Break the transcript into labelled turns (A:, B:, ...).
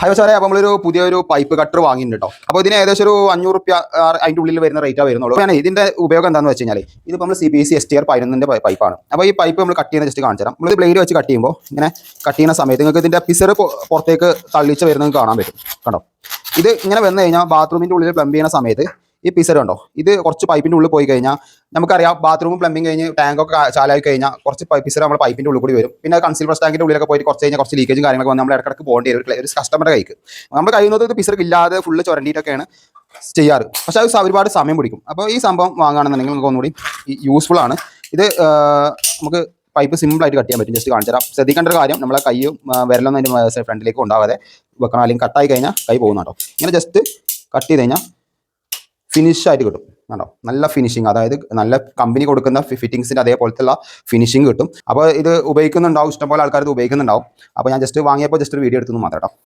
A: High സാറേ. അപ്പോൾ നമ്മളൊരു പുതിയൊരു പൈപ്പ് കട്ടർ വാങ്ങിയിട്ടുണ്ട് കേട്ടോ അപ്പോൾ ഇതിന് ഏകദേശം ഒരു അഞ്ഞൂറ് റുപ്യ അതിന്റെ ഉള്ളിൽ വരുന്ന റേറ്റാ വരുന്നുള്ളൂ. ഞാൻ ഇതിന്റെ ഉപയോഗം എന്താണെന്ന് വെച്ച് കഴിഞ്ഞാൽ ഇതിപ്പോൾ നമ്മൾ C B C S T R പതിനൊന്നിന്റെ പൈപ്പാണ് അപ്പോൾ ഈ പൈപ്പ് നമ്മൾ കട്ട് ചെയ്യുന്ന ജസ്റ്റ് കാണിച്ചു തരാം. നമ്മൾ ബ്ലേഡ് വെച്ച് കട്ട് ചെയ്യുമ്പോൾ ഇങ്ങനെ കട്ട് ചെയ്യുന്ന സമയത്ത് നിങ്ങൾക്ക് ഇതിന്റെ പിസർ പുറത്തേക്ക് തള്ളിച്ച് വരുന്നത് കാണാൻ പറ്റും. കണ്ടോ? ഇത് ഇങ്ങനെ വന്നു കഴിഞ്ഞാൽ ബാത്റൂമിന്റെ ഉള്ളിൽ പ്ലംബ് ചെയ്യുന്ന സമയത്ത് ഈ പിസർ ഉണ്ടോ ഇത് കുറച്ച് പൈപ്പിന്റെ ഉള്ളിൽ പോയി കഴിഞ്ഞാൽ നമുക്കറിയാം ബാത്റൂമും പ്ലംബിംഗ് കഴിഞ്ഞ് ടാങ്കൊക്കെ ചാലായി കഴിഞ്ഞാൽ കുറച്ച് പിസർ നമ്മൾ പൈപ്പിന്റെ ഉള്ളിൽ കൂടി വരും. പിന്നെ കൺസീൽവർ ടാങ്കിന്റെ ഉള്ളിലൊക്കെ പോയിട്ട് കുറച്ച് കഴിഞ്ഞാൽ കുറച്ച് ലീക്കേജും കാര്യങ്ങളൊക്കെ വന്ന് നമ്മൾ ഇടക്കിടക്ക് പോകേണ്ടി വരും ഒരു കസ്റ്റമറുടെ കൈക്ക്. നമ്മൾ കഴിയുന്നത് ഇത് പിസർ ഇല്ലാതെ ഫുള്ള് ചുരണ്ടിയിട്ടൊക്കെയാണ് ചെയ്യാറ്. പക്ഷേ അത് ഒരുപാട് സമയം പിടിക്കും. അപ്പോൾ ഈ സംഭവം വാങ്ങുകയാണെന്നുണ്ടെങ്കിൽ നമുക്ക് ഒന്നുകൂടി യൂസ്ഫുൾ ആണ്. ഇത് നമുക്ക് പൈപ്പ് സിമ്പിൾ ആയിട്ട് കട്ട് ചെയ്യാൻ പറ്റും. ജസ്റ്റ് കാണിച്ചു തരാം ശ്രദ്ധിക്കേണ്ട ഒരു കാര്യം നമ്മളെ കൈയും വരലൊന്നും അതിന്റെ ഫ്രണ്ടിലേക്ക് ഉണ്ടാവാതെ വെക്കണം? അല്ലെങ്കിൽ കട്ടായി കഴിഞ്ഞാൽ കൈ പോകുന്ന കേട്ടോ ഇങ്ങനെ ജസ്റ്റ് കട്ട് ചെയ്ത് കഴിഞ്ഞാൽ ഫിനിഷ് ആയിട്ട് കിട്ടും. കണ്ടോ? നല്ല ഫിനിഷിങ് അതായത് നല്ല കമ്പനി കൊടുക്കുന്ന ഫിറ്റിങ്സിന്റെ അതേപോലത്തെ ഫിനിഷിങ് കിട്ടും. അപ്പോൾ ഇത് ഉപയോഗിക്കുന്നുണ്ടാവും ഇഷ്ടംപോലെ ആൾക്കാർ ഇത് ഉപയോഗിക്കുന്നുണ്ടാവും. അപ്പോൾ ഞാൻ ജസ്റ്റ് വാങ്ങിയപ്പോൾ ജസ്റ്റ് ഒരു വീഡിയോ എടുത്തു മാത്രം കേട്ടോ.